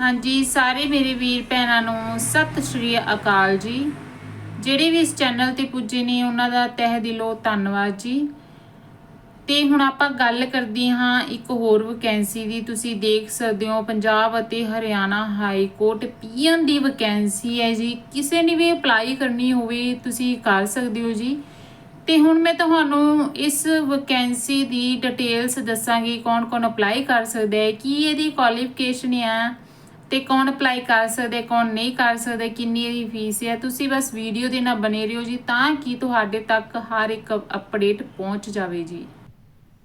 ਹਾਂਜੀ, ਸਾਰੇ ਮੇਰੇ ਵੀਰ ਭੈਣਾਂ ਨੂੰ ਸਤਿ ਸ਼੍ਰੀ ਅਕਾਲ ਜੀ। ਜਿਹੜੇ ਵੀ ਇਸ ਚੈਨਲ ਤੇ ਪੁੱਜੇ ਨੇ, ਉਹਨਾਂ ਦਾ ਤਹਿ ਦਿਲੋਂ ਧੰਨਵਾਦ ਜੀ। ਤੇ ਹੁਣ ਆਪਾਂ ਗੱਲ ਕਰਦੀ ਹਾਂ ਇੱਕ ਹੋਰ ਵੈਕੈਂਸੀ ਦੀ। ਤੁਸੀਂ ਦੇਖ ਸਕਦੇ ਹੋ, ਪੰਜਾਬ ਅਤੇ ਹਰਿਆਣਾ ਹਾਈ ਕੋਰਟ ਪੀਐਨ ਦੀ ਵੈਕੈਂਸੀ ਹੈ ਜੀ। ਕਿਸੇ ਨੇ ਵੀ ਅਪਲਾਈ ਕਰਨੀ ਹੋਵੇ, ਤੁਸੀਂ ਕਰ ਸਕਦੇ ਹੋ ਜੀ। ਤੇ ਹੁਣ ਮੈਂ ਤੁਹਾਨੂੰ ਇਸ ਵੈਕੈਂਸੀ ਦੀ ਡਿਟੇਲਸ ਦੱਸਾਂਗੀ, ਕੌਣ-ਕੌਣ ਅਪਲਾਈ ਕਰ ਸਕਦਾ ਹੈ, ਕੀ ਇਹਦੀ ਕੁਆਲੀਫਿਕੇਸ਼ਨ ਹੈ ਤੇ ਕੌਣ ਅਪਲਾਈ ਕਰ ਸਕਦਾ, ਕੌਣ ਨਹੀਂ ਕਰ ਸਕਦਾ, ਕਿੰਨੀ ਇਹਦੀ ਫੀਸ ਹੈ। ਤੁਸੀਂ ਬਸ ਵੀਡੀਓ ਦੇ ਨਾਲ ਬਨੇ ਰਹੋ ਜੀ, ਤਾਂ ਕਿ ਤੁਹਾਡੇ ਤੱਕ ਹਰ ਇੱਕ ਅਪਡੇਟ ਪਹੁੰਚ ਜਾਵੇ ਜੀ।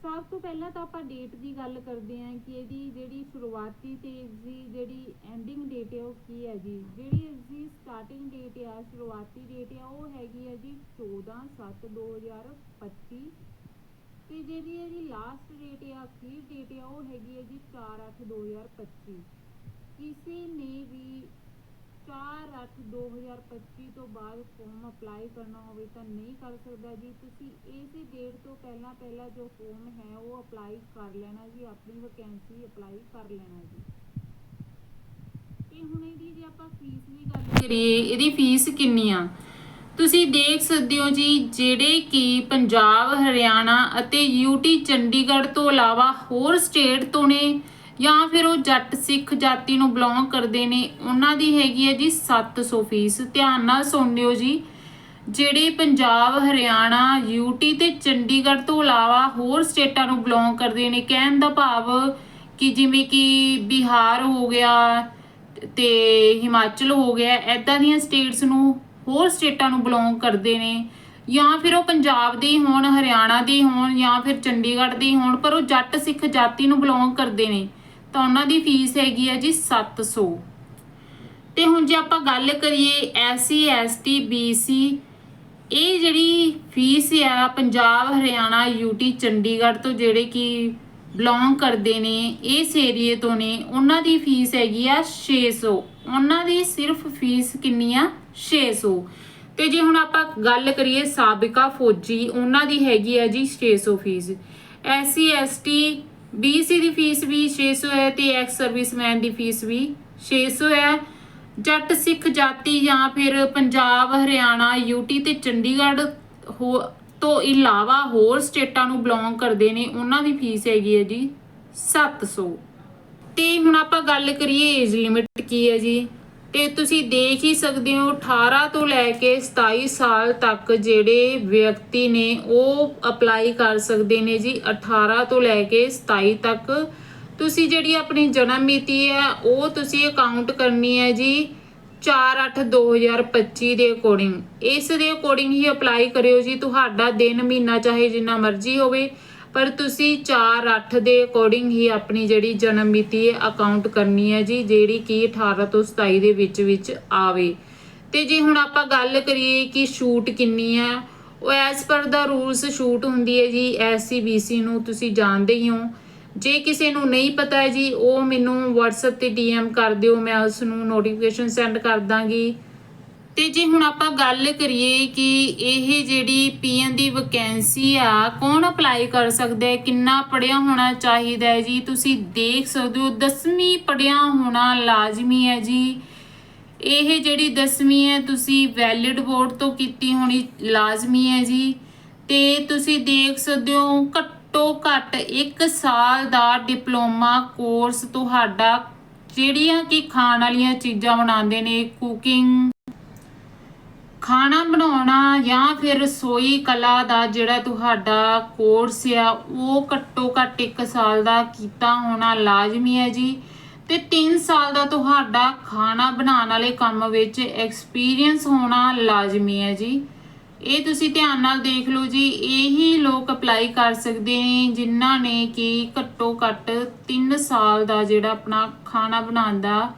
ਸਭ ਤੋਂ ਪਹਿਲਾਂ ਤਾਂ ਆਪਾਂ ਡੇਟ ਦੀ ਗੱਲ ਕਰਦੇ ਹਾਂ ਕਿ ਇਹਦੀ ਜਿਹੜੀ ਸ਼ੁਰੂਆਤੀ ਤੇ ਇਸਦੀ ਜਿਹੜੀ ਐਂਡਿੰਗ ਡੇਟ ਹੈ, ਉਹ ਕੀ ਹੈ ਜੀ ਜਿਹੜੀ ਇਸਦੀ ਸਟਾਰਟਿੰਗ ਡੇਟ ਹੈ ਸ਼ੁਰੂਆਤੀ ਡੇਟ ਹੈ ਉਹ ਹੈਗੀ ਹੈ ਜੀ 14/7/2025 ਤੇ ਜਿਹੜੀ ਇਹਦੀ ਲਾਸਟ ਡੇਟ ਹੈ ਅਖੀਰ ਡੇਟ ਹੈ ਉਹ ਹੈਗੀ ਹੈ ਜੀ 4/8/2025 ਕਿਸੇ ਨੇ ਵੀ 4/8/2025 ਤੋਂ ਬਾਅਦ ਫਾਰਮ ਅਪਲਾਈ ਕਰਨਾ ਹੋਵੇ ਤਾਂ ਨਹੀਂ ਕਰ ਸਕਦਾ ਜੀ। ਤੁਸੀਂ ਇਸੇ ਡੇਟ ਤੋਂ ਪਹਿਲਾਂ ਪਹਿਲਾਂ ਜੋ ਫਾਰਮ ਹੈ ਉਹ ਅਪਲਾਈ ਕਰ ਲੈਣਾ ਜੀ, ਆਪਣੀ ਵੈਕੈਂਸੀ ਅਪਲਾਈ ਕਰ ਲੈਣਾ ਜੀ। ਤੇ ਹੁਣ ਇਹਦੀ ਜੇ ਆਪਾਂ ਫੀਸ ਦੀ ਗੱਲ ਕਰੀਏ ਇਹਦੀ ਫੀਸ ਕਿੰਨੀ ਆ ਤੁਸੀਂ ਦੇਖ ਸਕਦੇ ਹੋ ਜੀ, ਜਿਹੜੇ ਕਿ ਪੰਜਾਬ, ਹਰਿਆਣਾ ਅਤੇ ਯੂਟੀ ਚੰਡੀਗੜ੍ਹ ਤੋਂ ਇਲਾਵਾ ਹੋਰ ਸਟੇਟ ਤੋਂ ਨੇ ਜਾਂ ਫਿਰ ਉਹ ਜੱਟ ਸਿੱਖ ਜਾਤੀ ਨੂੰ ਬਿਲੋਂਗ ਕਰਦੇ ਨੇ, ਉਹਨਾਂ ਦੀ ਹੈਗੀ ਹੈ ਜੀ 700 ਫੀਸ। ਧਿਆਨ ਨਾਲ ਸੁਣਿਓ ਜੀ, ਜਿਹੜੇ ਪੰਜਾਬ, ਹਰਿਆਣਾ ਯੂਟੀ ਤੇ ਚੰਡੀਗੜ੍ਹ ਤੋਂ ਇਲਾਵਾ ਹੋਰ ਸਟੇਟਾਂ ਨੂੰ ਬਿਲੋਂਗ ਕਰਦੇ ਨੇ, ਕਹਿਣ ਦਾ ਭਾਵ ਕਿ ਜਿਵੇਂ ਕਿ ਬਿਹਾਰ ਹੋ ਗਿਆ ਤੇ ਹਿਮਾਚਲ ਹੋ ਗਿਆ ਐਦਾਂ ਦੀਆਂ ਸਟੇਟਸ ਨੂੰ ਹੋਰ ਸਟੇਟਾਂ ਨੂੰ ਬਿਲੋਂਗ ਕਰਦੇ ਨੇ। ਜਾਂ ਫਿਰ ਉਹ ਪੰਜਾਬ ਦੇ ਹੋਣ, ਹਰਿਆਣਾ ਦੇ ਹੋਣ ਜਾਂ ਫਿਰ ਚੰਡੀਗੜ੍ਹ ਦੇ ਹੋਣ, ਪਰ ਉਹ ਜੱਟ ਸਿੱਖ ਜਾਤੀ ਨੂੰ ਬਿਲੋਂਗ ਕਰਦੇ ਨੇ। ਤਾਂ ਉਹਨਾਂ ਦੀ ਫੀਸ ਹੈਗੀ ਹੈ ਜੀ 700 ਤੇ ਹੁਣ ਜੇ ਆਪਾਂ ਗੱਲ ਕਰੀਏ ਐਸਸੀ, ਐਸਟੀ, ਬੀਸੀ, ਇਹ ਜਿਹੜੀ ਫੀਸ ਆ ਪੰਜਾਬ, ਹਰਿਆਣਾ, ਯੂਟੀ, ਚੰਡੀਗੜ੍ਹ ਤੋਂ ਜਿਹੜੇ ਕਿ ਬਿਲੋਂਗ ਕਰਦੇ ਨੇ, ਇਸ ਏਰੀਏ ਤੋਂ ਨੇ, ਉਹਨਾਂ ਦੀ ਫੀਸ ਹੈਗੀ ਆ 600 ਉਹਨਾਂ ਦੀ ਸਿਰਫ ਫੀਸ ਕਿੰਨੀ ਆ? 600 ਤੇ ਜੇ ਹੁਣ ਆਪਾਂ ਗੱਲ ਕਰੀਏ ਸਾਬਕਾ ਫੌਜੀ, ਉਹਨਾਂ ਦੀ ਹੈਗੀ ਆ ਜੀ 600 ਫੀਸ। ਐਸਸੀ, ਐਸਟੀ BC ਦੀ ਫੀਸ ਵੀ 600 ਹੈ ਤੇ ਐਕਸ ਸਰਵਿਸਮੈਨ ਦੀ ਫੀਸ ਵੀ 600 ਹੈ। ਜੱਟ ਸਿੱਖ ਜਾਤੀ ਜਾਂ ਫਿਰ ਪੰਜਾਬ, ਹਰਿਆਣਾ ਯੂਟੀ ਤੇ ਚੰਡੀਗੜ੍ਹ ਹੋ ਤੋਂ ਇਲਾਵਾ ਹੋਰ ਸਟੇਟਾਂ ਨੂੰ ਬਿਲੋਂਗ ਕਰਦੇ ਨੇ, ਉਹਨਾਂ ਦੀ ਫੀਸ ਹੈਗੀ ਹੈ ਜੀ 700 ਤੇ ਹੁਣ ਆਪਾਂ ਗੱਲ ਕਰੀਏ ਏਜ ਲਿਮਿਟ ਕੀ ਹੈ ਜੀ? ਤੇ ਤੁਸੀਂ ਦੇਖ ਹੀ ਸਕਦੇ ਹੋ 18 ਤੋਂ ਲੈ ਕੇ 27 ਸਾਲ ਤੱਕ ਜਿਹੜੇ ਵਿਅਕਤੀ ਨੇ ਉਹ ਅਪਲਾਈ ਕਰ ਸਕਦੇ ਨੇ ਜੀ 18 ਤੋਂ ਲੈ ਕੇ 27 ਤੱਕ। ਤੁਸੀਂ ਜਿਹੜੀ ਆਪਣੀ ਜਨਮ ਮਿਤੀ ਹੈ, ਉਹ ਤੁਸੀਂ ਅਕਾਊਂਟ ਕਰਨੀ ਹੈ ਜੀ 4/8/2025 ਦੇ ਅਕੋਰਡਿੰਗ ਇਸ ਦੇ ਅਕੋਰਡਿੰਗ ਹੀ ਅਪਲਾਈ ਕਰਿਓ ਜੀ, ਤੁਹਾਡਾ ਦਿਨ, ਮਹੀਨਾ, ਚਾਹੇ ਜਿੰਨਾ ਮਰਜ਼ੀ ਹੋਵੇ। ਪਰ ਤੁਸੀਂ 4/8 ਦੇ ਅਕੋਰਡਿੰਗ ਹੀ ਆਪਣੀ ਜਿਹੜੀ ਜਨਮ ਮਿਤੀ ਹੈ ਅਕਾਊਂਟ ਕਰਨੀ ਹੈ ਜੀ, ਜਿਹੜੀ ਕਿ 18 ਤੋਂ 27 ਦੇ ਵਿੱਚ ਵਿੱਚ ਆਵੇ। ਤੇ ਜੇ ਹੁਣ ਆਪਾਂ ਗੱਲ ਕਰੀਏ ਕਿ ਸ਼ੂਟ ਕਿੰਨੀ ਹੈ, ਉਹ ਐਸ ਪਰ ਦਾ ਰੂਲਸ ਸ਼ੂਟ ਹੁੰਦੀ ਹੈ ਜੀ ਐਸਸੀਬੀਸੀ ਨੂੰ ਤੁਸੀਂ ਜਾਣਦੇ ਹੀ ਹੋ। ਜੇ ਕਿਸੇ ਨੂੰ ਨਹੀਂ ਪਤਾ ਹੈ ਜੀ, ਉਹ ਮੈਨੂੰ WhatsApp ਤੇ DM ਕਰ ਦਿਓ, ਮੈਂ ਉਸ ਨੂੰ ਨੋਟੀਫਿਕੇਸ਼ਨ ਸੈਂਡ ਕਰ ਦਾਂਗੀ। ਤੇ ਜੇ ਹੁਣ ਆਪਾਂ ਗੱਲ ਕਰੀਏ ਕਿ ਇਹ ਜਿਹੜੀ ਪੀਐਨ ਦੀ ਵੈਕੈਂਸੀ ਆ, ਕੌਣ ਅਪਲਾਈ ਕਰ ਸਕਦਾ ਹੈ? ਕਿੰਨਾ ਪੜਿਆ ਹੋਣਾ ਚਾਹੀਦਾ ਹੈ ਜੀ? ਤੁਸੀਂ ਦੇਖ ਸਕਦੇ ਹੋ 10ਵੀਂ ਪੜਿਆ ਹੋਣਾ ਲਾਜ਼ਮੀ ਹੈ ਜੀ। ਇਹ ਜਿਹੜੀ 10ਵੀਂ ਹੈ, ਤੁਸੀਂ ਵੈਲਿਡ ਬੋਰਡ ਤੋਂ ਕੀਤੀ ਹੋਣੀ ਲਾਜ਼ਮੀ ਹੈ ਜੀ। ਤੇ ਤੁਸੀਂ ਦੇਖ ਸਕਦੇ ਹੋ, ਘੱਟੋ ਘੱਟ 1 ਸਾਲ ਦਾ ਡਿਪਲੋਮਾ ਕੋਰਸ ਤੁਹਾਡਾ, ਜਿਹੜੀਆਂ ਕਿ ਖਾਣ ਵਾਲੀਆਂ ਚੀਜ਼ਾਂ ਬਣਾਉਂਦੇ ਨੇ ਕੁਕਿੰਗ ਖਾਣਾ ਬਣਾਉਣਾ ਜਾਂ ਫਿਰ ਰਸੋਈ ਕਲਾ ਦਾ ਜਿਹੜਾ ਤੁਹਾਡਾ ਕੋਰਸ ਆ, ਉਹ ਘੱਟੋ ਘੱਟ 1 ਸਾਲ ਦਾ ਕੀਤਾ ਹੋਣਾ ਲਾਜ਼ਮੀ ਹੈ ਜੀ। ਤੇ 3 ਸਾਲ ਦਾ ਤੁਹਾਡਾ ਖਾਣਾ ਬਣਾਉਣ ਵਾਲੇ ਕੰਮ ਵਿੱਚ ਐਕਸਪੀਰੀਅੰਸ ਹੋਣਾ ਲਾਜ਼ਮੀ ਹੈ ਜੀ। ਇਹ ਤੁਸੀਂ ਧਿਆਨ ਨਾਲ ਦੇਖ ਲਓ ਜੀ, ਇਹੀ ਲੋਕ ਅਪਲਾਈ ਕਰ ਸਕਦੇ ਨੇ ਜਿਨ੍ਹਾਂ ਨੇ ਕਿ ਘੱਟੋ ਘੱਟ 3 ਸਾਲ ਦਾ ਜਿਹੜਾ ਆਪਣਾ ਖਾਣਾ ਬਣਾਉਣ ਦਾ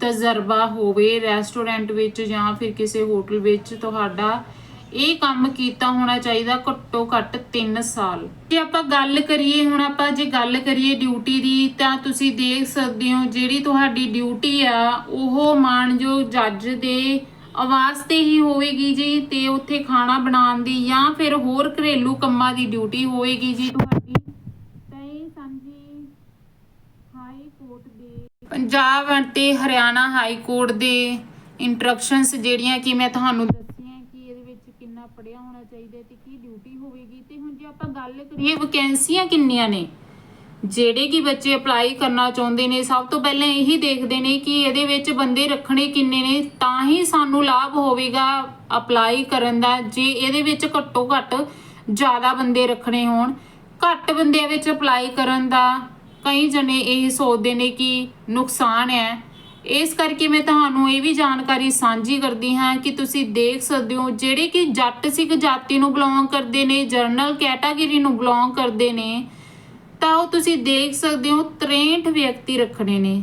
ਤਜਰਬਾ ਹੋਵੇ ਰੈਸਟੋਰੈਂਟ ਵਿੱਚ ਜਾਂ ਫਿਰ ਕਿਸੇ ਹੋਟਲ ਵਿੱਚ ਤੁਹਾਡਾ ਇਹ ਕੰਮ ਕੀਤਾ ਹੋਣਾ ਚਾਹੀਦਾ ਘੱਟੋ ਘੱਟ 3 ਸਾਲ। ਜੇ ਆਪਾਂ ਗੱਲ ਕਰੀਏ, ਹੁਣ ਆਪਾਂ ਜੇ ਗੱਲ ਕਰੀਏ ਡਿਊਟੀ ਦੀ, ਤਾਂ ਤੁਸੀਂ ਦੇਖ ਸਕਦੇ ਹੋ ਜਿਹੜੀ ਤੁਹਾਡੀ ਡਿਊਟੀ ਆ, ਉਹ ਮਾਨਯੋਗ ਜੱਜ ਦੇ ਆਵਾਜ਼ ਤੇ ਹੀ ਹੋਵੇਗੀ ਜੀ, ਤੇ ਉੱਥੇ ਖਾਣਾ ਬਣਾਉਣ ਦੀ ਜਾਂ ਫਿਰ ਹੋਰ ਘਰੇਲੂ ਕੰਮਾਂ ਦੀ ਡਿਊਟੀ ਹੋਵੇਗੀ ਜੀ ਤੁਹਾਡੀ ਤਾਂ ਇਹ ਸਾਂਝੀ ਹਾਈ ਕੋਰਟ ਦੇ ਪੰਜਾਬ ਅਤੇ ਹਰਿਆਣਾ ਹਾਈ ਕੋਰਟ ਦੇ ਇੰਸਟਰਕਸ਼ਨਸ ਜਿਹੜੀਆਂ ਕਿ ਮੈਂ ਤੁਹਾਨੂੰ ਦੱਸੀਆਂ ਕਿ ਇਹਦੇ ਵਿੱਚ ਕਿੰਨਾ ਪੜਿਆ ਹੋਣਾ ਚਾਹੀਦਾ ਤੇ ਕੀ ਡਿਊਟੀ ਹੋਵੇਗੀ ਤੇ ਹੁਣ ਜੇ ਆਪਾਂ ਗੱਲ ਕਰੀਏ ਵੈਕੈਂਸੀਆਂ ਕਿੰਨੀਆਂ ਨੇ, ਜਿਹੜੇ ਕਿ ਬੱਚੇ ਅਪਲਾਈ ਕਰਨਾ ਚਾਹੁੰਦੇ ਨੇ, ਸਭ ਤੋਂ ਪਹਿਲਾਂ ਇਹੀ ਦੇਖਦੇ ਨੇ ਕਿ ਇਹਦੇ ਵਿੱਚ ਬੰਦੇ ਰੱਖਣੇ ਕਿੰਨੇ ਨੇ, ਤਾਂ ਹੀ ਸਾਨੂੰ ਲਾਭ ਹੋਵੇਗਾ ਅਪਲਾਈ ਕਰਨ ਦਾ, ਜੇ ਇਹਦੇ ਵਿੱਚ ਘੱਟੋ ਘੱਟ ਜ਼ਿਆਦਾ ਬੰਦੇ ਰੱਖਣੇ ਹੋਣ। ਘੱਟ ਬੰਦਿਆਂ ਵਿੱਚ ਅਪਲਾਈ ਕਰਨ ਦਾ ਕਈ ਜਣੇ ਇਹ ਸੋਚਦੇ ਨੇ ਕਿ ਨੁਕਸਾਨ ਹੈ। ਇਸ ਕਰਕੇ ਮੈਂ ਤੁਹਾਨੂੰ ਇਹ ਵੀ ਜਾਣਕਾਰੀ ਸਾਂਝੀ ਕਰਦੀ ਹਾਂ ਕਿ ਤੁਸੀਂ ਦੇਖ ਸਕਦੇ ਹੋ, ਜਿਹੜੇ ਕਿ ਜੱਟ ਸਿੱਖ ਜਾਤੀ ਨੂੰ ਬਿਲੋਂਗ ਕਰਦੇ ਨੇ ਜਰਨਲ ਕੈਟਾਗਰੀ ਨੂੰ ਬਿਲੋਂਗ ਕਰਦੇ ਨੇ, ਤਾਂ ਉਹ ਤੁਸੀਂ ਦੇਖ ਸਕਦੇ ਹੋ 63 ਵਿਅਕਤੀ ਰੱਖਣੇ ਨੇ।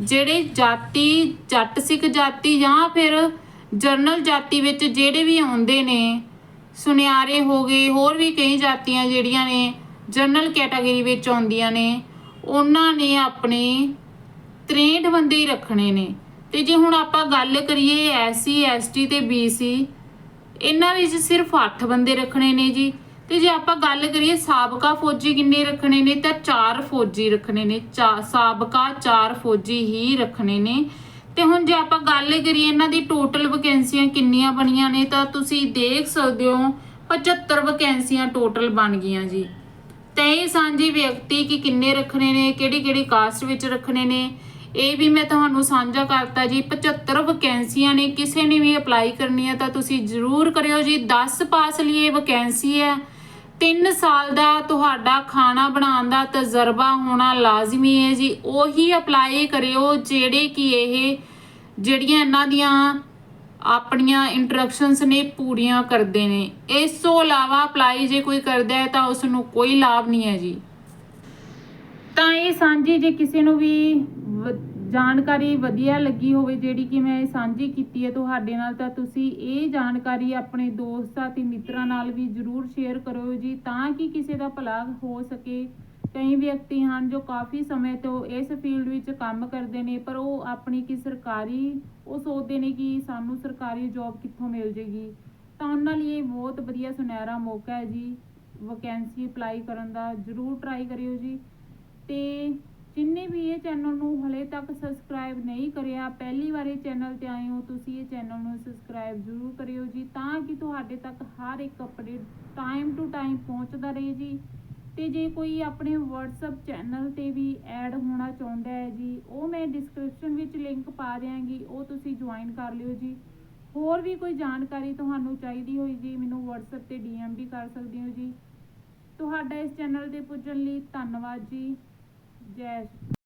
ਜਿਹੜੇ ਜਾਤੀ, ਜੱਟ ਸਿੱਖ ਜਾਤੀ ਜਾਂ ਫਿਰ ਜਰਨਲ ਜਾਤੀ ਵਿੱਚ ਜਿਹੜੇ ਵੀ ਆਉਂਦੇ ਨੇ, ਸੁਨਿਆਰੇ ਹੋ ਗਏ, ਹੋਰ ਵੀ ਕਈ ਜਾਤੀਆਂ ਜਿਹੜੀਆਂ ਨੇ ਜਰਨਲ ਕੈਟਾਗਰੀ ਵਿੱਚ ਆਉਂਦੀਆਂ ਨੇ ਉਹਨਾਂ ਨੇ ਆਪਣੇ 63 ਬੰਦੇ ਹੀ ਰੱਖਣੇ ਨੇ। ਤੇ ਜੇ ਹੁਣ ਆਪਾਂ ਗੱਲ ਕਰੀਏ ਐਸਸੀ ਐਸਟੀ ਤੇ ਬੀਸੀ ਇਹਨਾਂ ਵਿੱਚ ਸਿਰਫ 8 ਬੰਦੇ ਰੱਖਣੇ ਨੇ ਜੀ। ਤੇ ਜੇ ਆਪਾਂ ਗੱਲ ਕਰੀਏ ਸਾਬਕਾ ਫੌਜੀ ਕਿੰਨੇ ਰੱਖਣੇ ਨੇ, ਤਾਂ 4 ਫੌਜੀ ਰੱਖਣੇ ਨੇ। ਚਾ- ਸਾਬਕਾ 4 ਫੌਜੀ ਹੀ ਰੱਖਣੇ ਨੇ। ਤੇ ਹੁਣ ਜੇ ਆਪਾਂ ਗੱਲ ਕਰੀਏ ਇਹਨਾਂ ਦੀ ਟੋਟਲ ਵੈਕੈਂਸੀਆਂ ਕਿੰਨੀਆਂ ਬਣੀਆਂ ਨੇ, ਤਾਂ ਤੁਸੀਂ ਦੇਖ ਸਕਦੇ ਹੋ 75 ਵੈਕੈਂਸੀਆਂ ਟੋਟਲ ਬਣ ਗਈਆਂ ਜੀ। ਤੈਅ ਸਾਂਝੀ ਵਿਅਕਤੀ ਕਿ ਕਿੰਨੇ ਰੱਖਣੇ ਨੇ, ਕਿਹੜੀ ਕਿਹੜੀ ਕਾਸਟ ਵਿੱਚ ਰੱਖਣੇ ਨੇ। ਇਹ ਵੀ ਮੈਂ ਤੁਹਾਨੂੰ ਸਾਂਝਾ ਕਰਤਾ ਜੀ 75 ਵੈਕੈਂਸੀਆਂ ਨੇ, ਕਿਸੇ ਨੇ ਵੀ ਅਪਲਾਈ ਕਰਨੀ ਹੈ ਤਾਂ ਤੁਸੀਂ ਜ਼ਰੂਰ ਕਰਿਓ ਜੀ। 10 ਪਾਸ ਲਈ ਇਹ ਵੈਕੈਂਸੀ ਹੈ। 3 ਸਾਲ ਦਾ ਤੁਹਾਡਾ ਖਾਣਾ ਬਣਾਉਣ ਦਾ ਤਜਰਬਾ ਹੋਣਾ ਲਾਜ਼ਮੀ ਹੈ ਜੀ। ਉਹੀ ਅਪਲਾਈ ਕਰਿਓ ਜਿਹੜੇ ਕਿ ਇਹ, ਜਿਹੜੀਆਂ ਇਹਨਾਂ ਦੀਆਂ ਆਪਣੀਆਂ ਇੰਟਰੈਕਸ਼ਨਸ ਨੇ ਪੂਰੀਆਂ ਕਰਦੇ ਨੇ। ਇਸ ਤੋਂ ਇਲਾਵਾ ਅਪਲਾਈ ਜੇ ਕੋਈ ਕਰਦਾ ਹੈ ਤਾਂ ਉਸ ਨੂੰ ਕੋਈ ਲਾਭ ਨਹੀਂ ਹੈ ਜੀ। ਤਾਂ ਇਹ ਸਾਂਝੀ ਜੇ ਕਿਸੇ ਨੂੰ ਵੀ ਜਾਣਕਾਰੀ ਵਧੀਆ ਲੱਗੀ ਹੋਵੇ ਜਿਹੜੀ ਕਿ ਮੈਂ ਸਾਂਝੀ ਕੀਤੀ ਹੈ ਤੁਹਾਡੇ ਨਾਲ, ਤਾਂ ਤੁਸੀਂ ਇਹ ਜਾਣਕਾਰੀ ਆਪਣੇ ਦੋਸਤਾਂ ਤੇ ਮਿੱਤਰਾਂ ਨਾਲ ਵੀ ਜਰੂਰ ਸ਼ੇਅਰ ਕਰੋ ਜੀ, ਤਾਂ ਕਿ ਕਿਸੇ ਦਾ ਭਲਾ ਹੋ ਸਕੇ। ਕਈ ਵਿਅਕਤੀ ਹਨ ਜੋ ਕਾਫੀ ਸਮੇਂ ਤੋਂ ਇਸ ਫੀਲਡ ਵਿੱਚ ਕੰਮ ਕਰਦੇ ਨੇ, ਪਰ ਉਹ ਆਪਣੀ ਕੀ ਸਰਕਾਰੀ, ਉਹ ਸੋਚਦੇ ਨੇ ਕਿ ਸਾਨੂੰ ਸਰਕਾਰੀ ਜੌਬ ਕਿੱਥੋਂ ਮਿਲ ਜੇਗੀ। ਤਾਂ ਉਹਨਾਂ ਲਈ ਇਹ ਬਹੁਤ ਵਧੀਆ ਸੁਨਹਿਰਾ ਮੌਕਾ ਹੈ ਜੀ। ਵੈਕੈਂਸੀ ਅਪਲਾਈ ਕਰਨ ਦਾ ਜਰੂਰ ਟਰਾਈ ਕਰਿਓ ਜੀ। ਤੇ ਜਿੰਨੇ ਵੀ ਇਹ ਚੈਨਲ ਨੂੰ ਹਲੇ ਤੱਕ ਸਬਸਕ੍ਰਾਈਬ ਨਹੀਂ ਕਰਿਆ, ਪਹਿਲੀ ਵਾਰ ਇਹ ਚੈਨਲ ਤੇ ਆਏ ਹੋ, ਤੁਸੀਂ ਇਹ ਚੈਨਲ ਨੂੰ ਸਬਸਕ੍ਰਾਈਬ ਜ਼ਰੂਰ ਕਰਿਓ ਜੀ, ਤਾਂ ਕਿ ਤੁਹਾਡੇ ਤੱਕ ਹਰ ਇੱਕ ਅਪਡੇਟ ਟਾਈਮ ਟੂ ਟਾਈਮ ਪਹੁੰਚਦਾ ਰਹੇ ਜੀ। ਤੇ ਜੇ ਕੋਈ ਆਪਣੇ WhatsApp ਚੈਨਲ ਤੇ ਵੀ ਐਡ ਹੋਣਾ ਚਾਹੁੰਦਾ ਹੈ ਜੀ, ਉਹ ਮੈਂ ਡਿਸਕ੍ਰਿਪਸ਼ਨ ਵਿੱਚ ਲਿੰਕ ਪਾ ਦਿਆਂਗੀ, ਉਹ ਤੁਸੀਂ ਜੁਆਇਨ ਕਰ ਲਿਓ ਜੀ। ਹੋਰ ਵੀ ਕੋਈ ਜਾਣਕਾਰੀ ਤੁਹਾਨੂੰ ਚਾਹੀਦੀ ਹੋਈ ਜੀ, ਮੈਨੂੰ WhatsApp ਤੇ DM ਵੀ ਕਰ ਸਕਦੇ ਹੋ ਜੀ। ਤੁਹਾਡਾ ਇਸ ਚੈਨਲ ਤੇ ਪੁੱਜਣ ਲਈ ਧੰਨਵਾਦ ਜੀ। ਜੈ